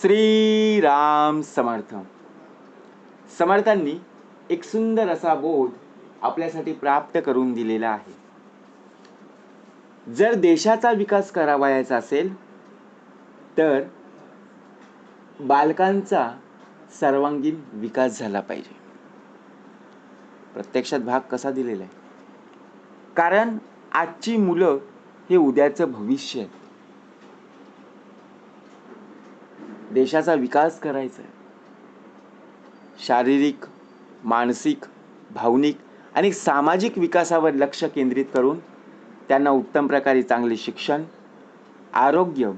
श्री राम समर्थ. समर्थांनी एक सुंदर असा बोध आपल्यासाठी प्राप्त करून दिलेला आहे. जर देशाचा विकास करावायचा असेल तर बालकांचा सर्वांगीण विकास झाला पाहिजे. प्रत्यक्षात भाग कसा दिलेला आहे? कारण आजची मुलं हे उद्याचं भविष्य आहे. देशाचा विकास करायचा आहे शारीरिक मानसिक भावनिक आणि सामाजिक विकासावर लक्ष केंद्रित करून त्यांना उत्तम प्रकारे चांगले शिक्षण आरोग्य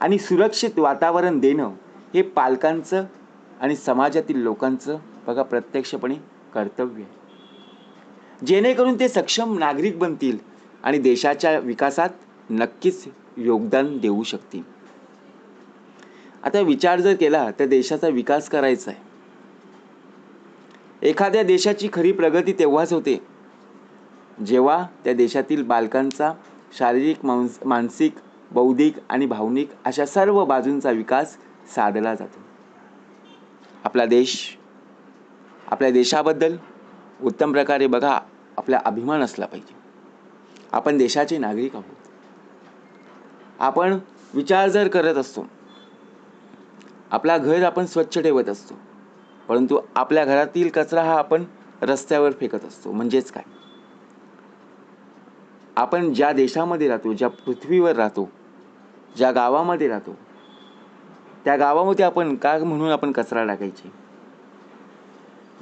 आणि सुरक्षित वातावरण देणं हे पालकांचं आणि समाजातील लोकांचं बघा प्रत्यक्षपणे कर्तव्य आहे. जेणेकरून ते सक्षम नागरिक बनतील आणि देशाच्या विकासात नक्कीच योगदान देऊ शकतील. आता विचार जर केला तर देशाचा विकास करायचा आहे एखाद्या देशाची खरी प्रगती तेव्हाच होते जेव्हा त्या देशातील बालकांचा शारीरिक मांस मानसिक बौद्धिक आणि भावनिक अशा सर्व बाजूंचा विकास साधला जातो. आपला देश आपल्या देशाबद्दल उत्तम प्रकारे बघा आपला अभिमान असला पाहिजे. आपण देशाचे नागरिक आहोत. आपण विचार जर करत असतो आपला घर आपण स्वच्छ ठेवत असतो. परंतु आपल्या घरातील कचरा हा आपण रस्त्यावर फेकत असतो. म्हणजेच काय? आपण ज्या देशामध्ये राहतो ज्या पृथ्वीवर राहतो ज्या गावामध्ये राहतो त्या गावामध्ये आपण का म्हणून आपण कचरा टाकायचे?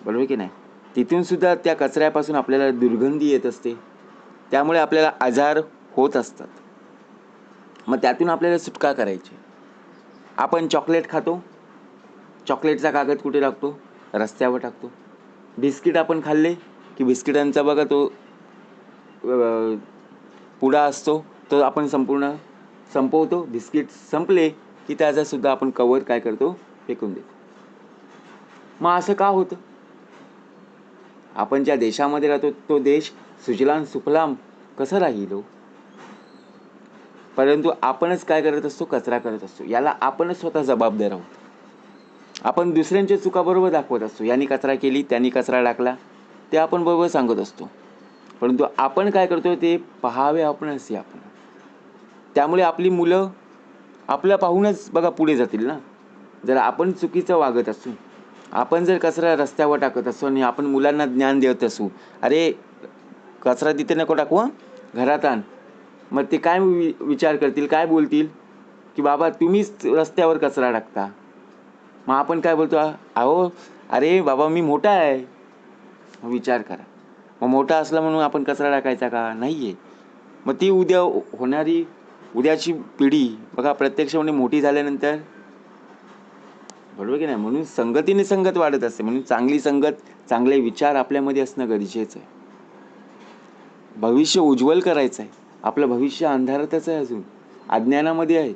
बरोबर की नाही? तिथून सुद्धा त्या कचऱ्यापासून आपल्याला दुर्गंधी येत असते. त्यामुळे आपल्याला आजार होत असतात. मग त्यातून आपल्याला सुटका करायची. आपण चॉकलेट खातो. चॉकलेटचा कागद कुठे टाकतो रस्त्यावर टाकतो. बिस्किट आपण खाल्ले की बिस्किटांचा बघा तो पुडा असतो तो आपण संपूर्ण संपवतो. बिस्किट संपले की त्याचासुद्धा आपण कवर काय करतो? फेकून देतो. मग असं का होतं? आपण ज्या देशामध्ये राहतो तो देश सुजलाम सुफलाम कसं राहील हो? परंतु आपणच काय करत असतो? कचरा करत असतो. याला आपणच स्वतः जबाबदार आहोत. आपण दुसऱ्यांच्या चुका बरोबर दाखवत असतो. यांनी कचरा केली त्यांनी कचरा टाकला ते आपण बरोबर सांगत असतो. परंतु आपण काय करतो ते पहावे आपणच आपण. त्यामुळे आपली मुलं आपल्या पाहूनच बघा पुढे जातील ना. जर आपण चुकीचं वागत असू आपण जर कचरा रस्त्यावर टाकत असू आणि आपण मुलांना ज्ञान देत असू अरे कचरा तिथे नको टाकू घरात आण. मग ते काय वि विचार करतील काय बोलतील? की बाबा तुम्हीच रस्त्यावर कचरा टाकता. मग आपण काय बोलतो? अहो अरे बाबा मी मोठा आहे. विचार करा. मग मोठा असला म्हणून आपण कचरा टाकायचा का? नाही आहे मग ती उद्या हो-, होणारी उद्याची पिढी बघा प्रत्यक्षपणे म्हणजे मोठी झाल्यानंतर बरोबर की नाही? म्हणून संगतीने संगत वाढत असते. म्हणून चांगली संगत चांगले विचार आपल्यामध्ये असणं गरजेचं आहे. भविष्य उज्ज्वल करायचं आहे आपलं भविष्य अंधारातच आहे अजून. अज्ञानामध्ये आहे.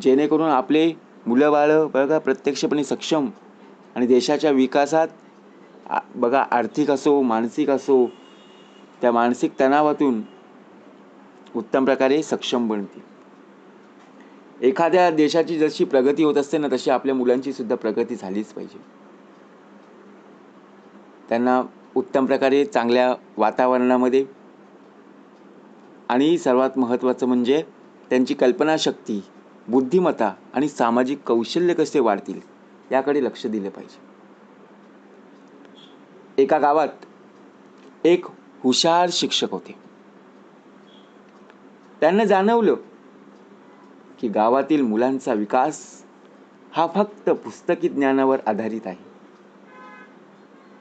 जेणेकरून आपले मुलं बाळं बघा प्रत्यक्षपणे सक्षम. आणि देशाच्या विकासात बघा आर्थिक असो मानसिक असो त्या मानसिक तणावातून उत्तम प्रकारे सक्षम बनतील. एखाद्या देशाची जशी प्रगती होत असते ना तशी आपल्या मुलांची सुद्धा प्रगती झालीच पाहिजे. त्यांना उत्तम प्रकारे चांगल्या वातावरणामध्ये आणि सर्वात महत्त्वाचं म्हणजे त्यांची कल्पनाशक्ती बुद्धिमत्ता आणि सामाजिक कौशल्य कसे वाढतील याकडे लक्ष दिले पाहिजे. एका गावात एक हुशार शिक्षक होते. त्यांना जाणवलं की गावातील मुलांचा विकास हा फक्त पुस्तकी ज्ञानावर आधारित आहे.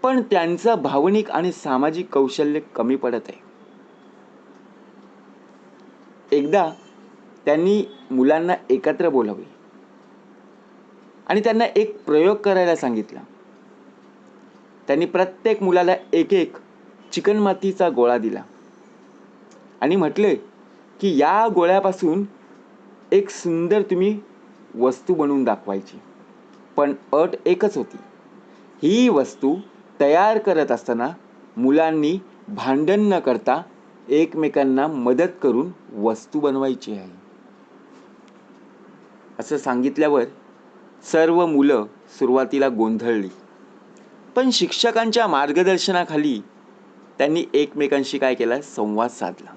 पण त्यांचं भावनिक आणि सामाजिक कौशल्य कमी पडत आहे. एकदा त्यांनी मुलांना एकत्र बोलावले आणि त्यांना एक प्रयोग करायला सांगितला. त्यांनी प्रत्येक मुलाला एक एक चिकणमातीचा गोळा दिला. आणि म्हटले की या गोळ्यापासून एक सुंदर तुम्ही वस्तू बनवून दाखवायची. पण अट एकच होती. ही वस्तू तयार करत असताना मुलांनी भांडण न करता एकमेकांना मदत करून वस्तू बनवायची आहे. असं सांगितल्यावर सर्व मुलं सुरुवातीला गोंधळली. पण शिक्षकांच्या मार्गदर्शनाखाली त्यांनी एकमेकांशी काय केला? संवाद साधला.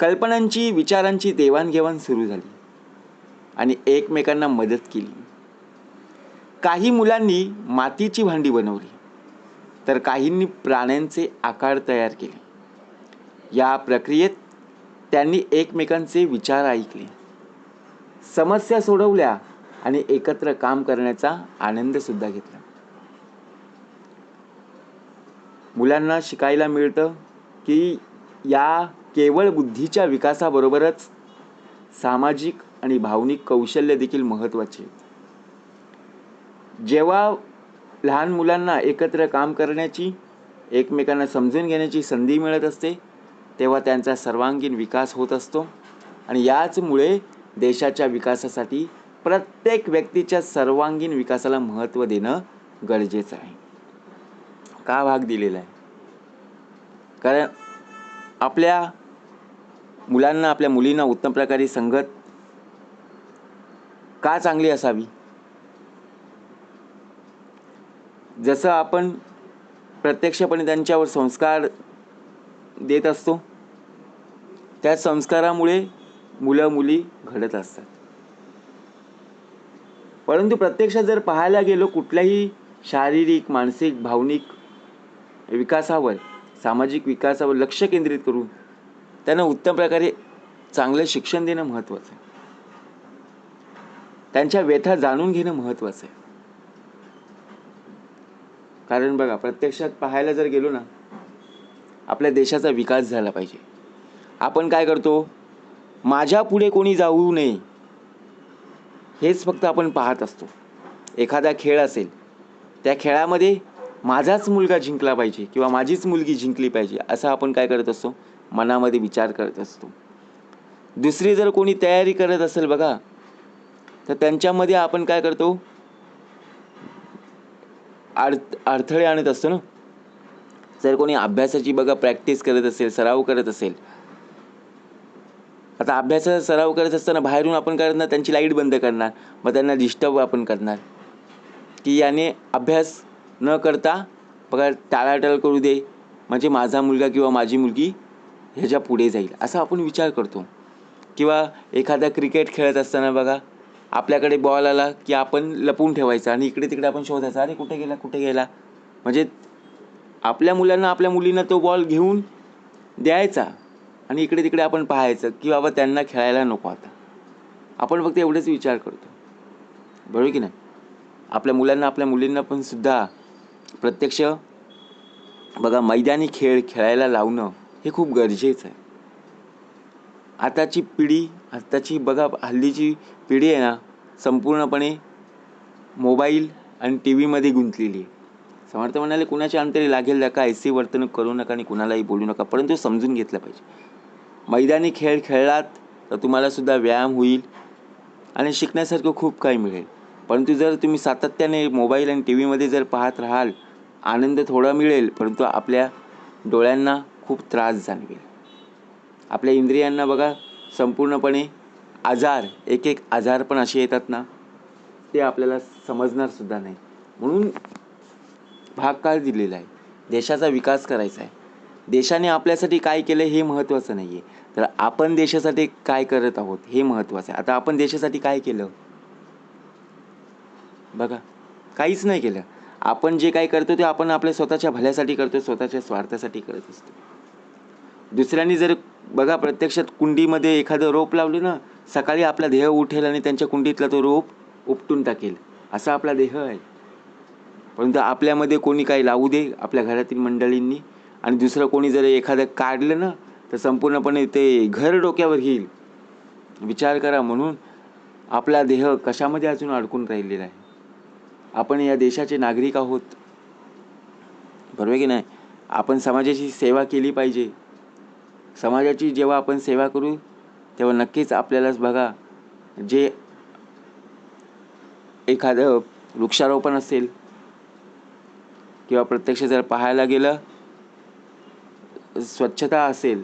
कल्पनांची विचारांची देवाणघेवाण सुरू झाली आणि एकमेकांना मदत केली. काही मुलांनी मातीची भांडी बनवली तर काहींनी प्राण्यांचे आकार तयार केले. या प्रक्रियेत त्यांनी एकमेकांचे विचार ऐकले. समस्या सोडवल्या आणि एकत्र काम करण्याचा आनंद सुद्धा घेतला. मुलांना शिकायला मिळतं की या केवळ बुद्धीच्या विकासाबरोबरच सामाजिक आणि भावनिक कौशल्य देखील महत्त्वाचे. जेव्हा लहान मुलांना एकत्र काम करण्याची एकमेकांना समजून घेण्याची संधी मिळत असते तेव्हा त्यांचा सर्वांगीण विकास होत असतो. आणि याचमुळे देशाच्या विकासासाठी प्रत्येक व्यक्तीच्या सर्वांगीण विकासाला महत्त्व देणं गरजेचं आहे. का भाग दिलेला आहे? कारण आपल्या मुलांना आपल्या मुलींना उत्तम प्रकारे संगत का चांगली असावी? जसं आपण प्रत्यक्षपणे त्यांच्यावर संस्कार देत असतो त्या संस्कारामुळे मुलं मुली घडत असतात. परंतु प्रत्यक्षात जर पाहायला गेलो कुठल्याही शारीरिक मानसिक भावनिक विकासावर सामाजिक विकासावर लक्ष केंद्रित करून त्यांना उत्तम प्रकारे चांगलं शिक्षण देणं महत्त्वाचं आहे. त्यांच्या व्यथा जाणून घेणं महत्त्वाचं आहे. कारण बघा प्रत्यक्षात पाहायला जर गेलो ना आपल्या देशाचा विकास झाला पाहिजे. आपण काय करतो? माझ्या पुढे कोणी जाऊ नये. हेच फक्त आपण पाहत असतो. एखादा खेळ असेल त्या खेळामध्ये माझाच मुलगा जिंकला पाहिजे किंवा माझीच मुलगी जिंकली पाहिजे असं आपण काय करत असतो? मनामध्ये विचार करत असतो. दुसरी जर कोणी तयारी करत असेल बघा तर त्यांच्यामध्ये आपण काय करतो? अड अडथळे आणत असतो ना? जर कोणी अभ्यासाची बघा प्रॅक्टिस करत असेल सराव करत असेल. आता अभ्यासाचा सराव करत असताना बाहेरून आपण करणार त्यांची लाइट बंद करणार. मग त्यांना डिस्टर्ब आपण करणार. की याने अभ्यास न करता बघा टाळाटाळ करू दे. म्हणजे माझा मुलगा किंवा माझी मुलगी ह्याच्या पुढे जाईल. असा आपण विचार करतो. किंवा एखादा क्रिकेट खेळत असताना बघा आपल्याकडे बॉल आला की आपण लपवून ठेवायचा आणि इकडे तिकडे आपण शोधायचा. अरे कुठे गेला कुठे गेला? म्हणजे आपल्या मुलांना आपल्या मुलींना तो बॉल घेऊन द्यायचा आणि इकडे तिकडे आपण पाहायचं की बाबा त्यांना खेळायला नको आता. आपण फक्त एवढेच विचार करतो. बरोबर की नाही? आपल्या मुलांना आपल्या मुलींना पण सुद्धा प्रत्यक्ष बघा मैदानी खेळ खेळायला लावणं हे खूप गरजेचं आहे. आताची पिढी आताची बघा हल्लीची पिढी आहे ना संपूर्णपणे मोबाईल आणि टी व्हीमध्ये गुंतलेली आहे. समर्थ म्हणाले कुणाच्या अंतरी लागेल नका ऐसी वर्तणूक करू नका आणि कुणालाही बोलू नका परंतु समजून घेतलं पाहिजे. मैदानी खेळ खेळलात तर तुम्हाला सुद्धा व्यायाम होईल आणि शिकण्यासारखं खूप काही मिळेल. परंतु जर तुम्ही सातत्याने मोबाईल आणि टी व्हीमध्ये जर पाहत राहाल आनंद थोडा मिळेल परंतु आपल्या डोळ्यांना खूप त्रास जाणवेल. आपल्या इंद्रियांना बघा संपूर्णपणे आजार एक एक आजार पण असे येतात ना ते आपल्याला समजणार सुद्धा नाही. म्हणून भाग काळ दिलेला आहे. देशाचा विकास करायचा आहे. देशाने आपल्यासाठी काय केलं हे महत्त्वाचं नाही आहे तर आपण देशासाठी काय करत आहोत हे महत्त्वाचं आहे. आता आपण देशासाठी काय केलं? बघा काहीच नाही केलं. आपण जे काय करतो ते आपण आपल्या स्वतःच्या भल्यासाठी करतो स्वतःच्या स्वार्थासाठी करत असतो. दुसऱ्यांनी जर बघा प्रत्यक्षात कुंडीमध्ये एखादं रोप लावलं ना सकाळी आपला देह उठेल आणि त्यांच्या कुंडीतला तो रोप उपटून टाकेल. असा आपला देह आहे. परंतु आपल्यामध्ये कोणी काही लावू दे आपल्या घरातील मंडळींनी आणि दुसरं कोणी जर एखादं काढलं ना तर संपूर्णपणे ते घर डोक्यावर घेईल विचार करा म्हणून आपला देह कशामध्ये अजून अडकून राहिलेला आहे? आपण या देशाचे नागरिक आहोत. बरोबर की नाही? आपण समाजाची सेवा केली पाहिजे. समाजाची जेव्हा आपण सेवा करू तेव्हा नक्कीच आपल्यालाच बघा जे एखादं वृक्षारोपण असेल किंवा प्रत्यक्ष जर पाहायला गेलं स्वच्छता असेल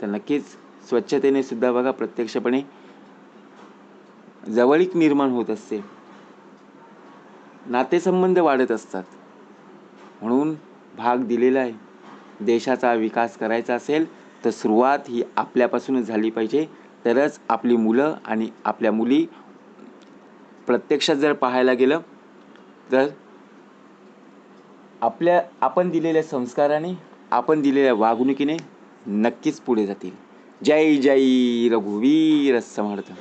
तर नक्कीच स्वच्छतेने सुद्धा बघा प्रत्यक्षपणे जवळीक निर्माण होत असते. नातेसंबंध वाढत असतात. म्हणून भाग दिलेला आहे. देशाचा विकास करायचा असेल तर सुरुवात ही आपल्यापासूनच झाली पाहिजे. तरच आपली मुलं आणि आपल्या मुली प्रत्यक्षात जर पाहायला गेलं तर आपल्या आपण दिलेल्या संस्काराने आपण दिलेल्या वागणुकीने नक्कीच पुढे जातील. जय जय रघुवीर समर्थ.